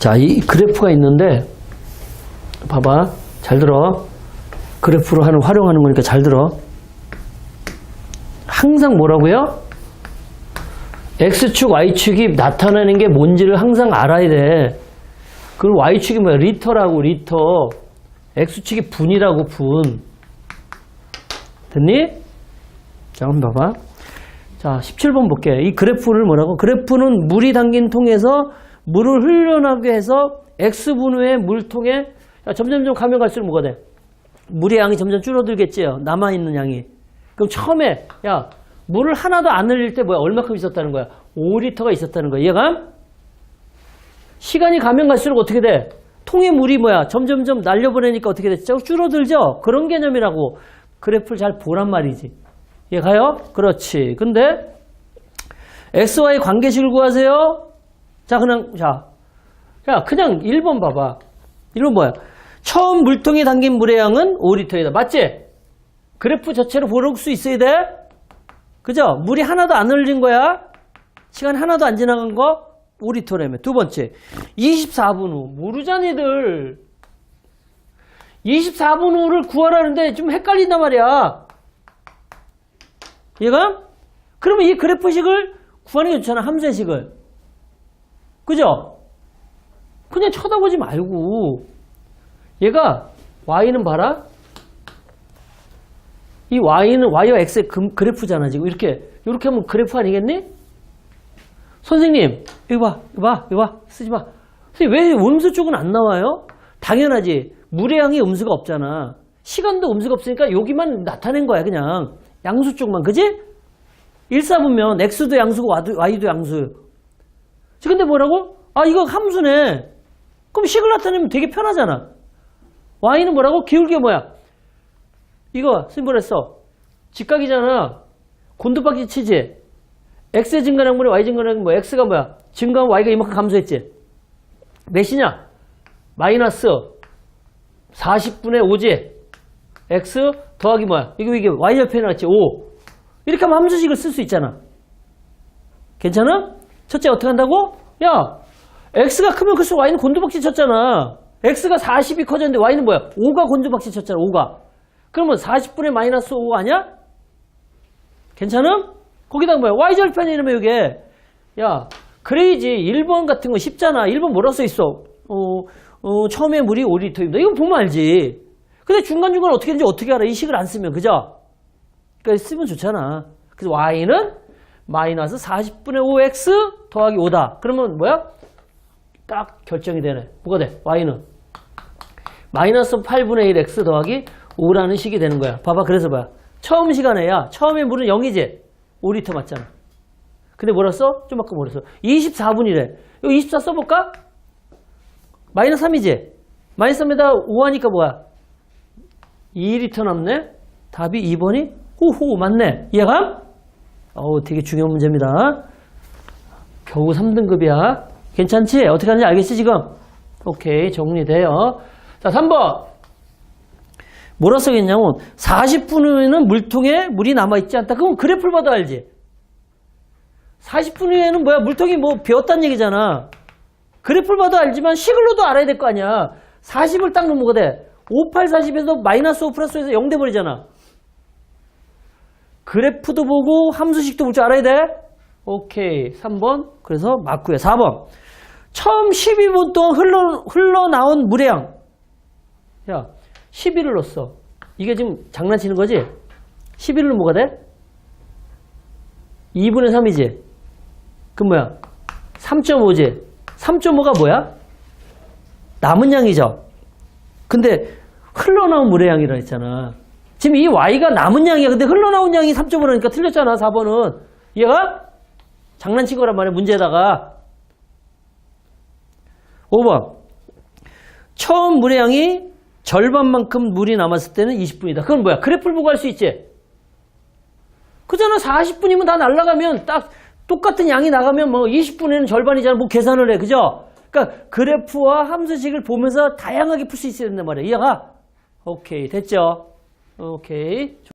자, 이 그래프가 있는데, 봐봐. 잘 들어. 그래프로 하는, 활용하는 거니까 잘 들어. 항상 뭐라고요? X축, Y축이 나타나는 게 뭔지를 항상 알아야 돼. 그럼 Y축이 뭐야? 리터라고, 리터. X축이 분이라고, 분. 됐니? 자, 한번 봐봐. 자, 17번 볼게. 이 그래프를 뭐라고? 그래프는 물이 담긴 통에서 물을 흘러나게 해서 X분후의 물통에 야, 점점점 가면 갈수록 뭐가 돼? 물의 양이 점점 줄어들겠지요. 남아있는 양이. 그럼 처음에, 야, 물을 하나도 안 흘릴 때 뭐야? 얼마큼 있었다는 거야? 5리터가 있었다는 거야. 이해가? 시간이 가면 갈수록 어떻게 돼? 통에 물이 뭐야? 점점점 날려보내니까 어떻게 됐죠? 줄어들죠? 그런 개념이라고 그래프를 잘 보란 말이지. 이해가요? 그렇지. 근데 XY 관계식을 구하세요. 자, 그냥 자. 자, 그냥 1번 봐봐. 1번 뭐야? 처음 물통에 담긴 물의 양은 5리터이다. 맞지? 그래프 자체로 볼 수 있어야 돼? 그죠? 물이 하나도 안 흘린 거야. 시간 하나도 안 지나간 거 5리터라며. 두 번째. 24분 후. 모르잖니들. 24분 후를 구하라는데 좀 헷갈린단 말이야. 얘가? 그러면 이 그래프식을 구하는 게 좋잖아. 함수의식을. 그죠? 그냥 쳐다보지 말고 얘가 y는 봐라. 이 y는 y와 x의 금- 그래프잖아. 지금 이렇게 이렇게 하면 그래프 아니겠니? 선생님 이거 봐. 이거 봐. 이거 봐. 쓰지 마. 왜 음수 쪽은 안 나와요? 당연하지. 물의 양이 음수가 없잖아. 시간도 음수가 없으니까 여기만 나타낸 거야. 그냥. 양수 쪽만. 그지? 1사분면 x도 양수고 y도 양수. 근데 뭐라고? 아 이거 함수네. 그럼 식을 나타내면 되게 편하잖아. y는 뭐라고? 기울기 뭐야? 이거 뭐랬어? 직각이잖아. 곤두박질 치지. x의 증가량분의 y 증가량분 뭐 x가 뭐야? 증가하면 y가 이만큼 감소했지. 몇이냐? 마이너스 40분의 5지. x 더하기 뭐야? 이거 이게 y절편이 나왔지. 5. 이렇게 하면 함수식을 쓸 수 있잖아. 괜찮아? 첫째 어떻게 한다고? 야, x가 크면 클수록 y는 곤두박질 쳤잖아. x가 40이 커졌는데 y는 뭐야? 5가 곤두박질 쳤잖아. 5가. 그러면 40분의 마이너스 5 아니야? 괜찮음? 거기다가 뭐야? y절편이 이러면 이게 야, 그레이지 1번 같은 거 쉽잖아. 1번 뭐라고 써 있어? 어, 어, 처음에 물이 5리터입니다. 이거 보면 알지. 근데 중간중간 어떻게 되는지 어떻게 알아? 이 식을 안 쓰면. 그죠? 그러니까 쓰면 좋잖아. 그래서 y는 마이너스 40분의 5x 더하기 5다. 그러면 뭐야? 딱 결정이 되네. 뭐가 돼? y는 마이너스 8분의 1 x 더하기 5라는 식이 되는 거야. 봐봐. 그래서 봐야 처음 시간에 야 처음에 물은 0이지? 5리터 맞잖아. 근데 뭐라 써? 좀 아까 뭐라 써? 24분이래. 이거 24 써볼까? 마이너스 3이지? 마이너스 3에다 5 하니까 뭐야? 2리터 남네? 답이 2번이? 호호 맞네. 이해가? 어우 되게 중요한 문제입니다. 겨우 3등급이야. 괜찮지? 어떻게 하는지 알겠지 지금? 오케이 정리돼요. 자 3번 뭐라 써겠냐면 40분 후에는 물통에 물이 남아있지 않다. 그럼 그래프를 봐도 알지? 40분 후에는 뭐야? 물통이 뭐 비었다는 얘기잖아. 그래프를 봐도 알지만 식을로도 알아야 될 거 아니야. 40을 딱 뭐가 돼? 5, 8, 40에서 마이너스 5 플러스 5에서 0 돼버리잖아. 그래프도 보고 함수식도 볼 줄 알아야 돼? 오케이. 3번. 그래서 맞고요. 4번. 처음 12분 동안 흘러, 흘러나온 물의 양. 야, 11을 넣었어. 이게 지금 장난치는 거지? 11을 넣으면 뭐가 돼? 2분의 3이지? 그 뭐야? 3.5지? 3.5가 뭐야? 남은 양이죠? 근데 흘러나온 물의 양이라 했잖아. 지금 이 y가 남은 양이야. 근데 흘러나온 양이 3.5라니까 틀렸잖아. 4번은. 얘가 장난친 거란 말이야. 문제에다가. 5번. 처음 물의 양이 절반만큼 물이 남았을 때는 20분이다. 그건 뭐야? 그래프를 보고 할 수 있지? 그잖아. 40분이면 다 날라가면 딱 똑같은 양이 나가면 뭐 20분에는 절반이잖아. 뭐 계산을 해. 그죠? 그러니까 그래프와 함수식을 보면서 다양하게 풀 수 있어야 된단 말이야. 이해가? 오케이. 됐죠? 오케이.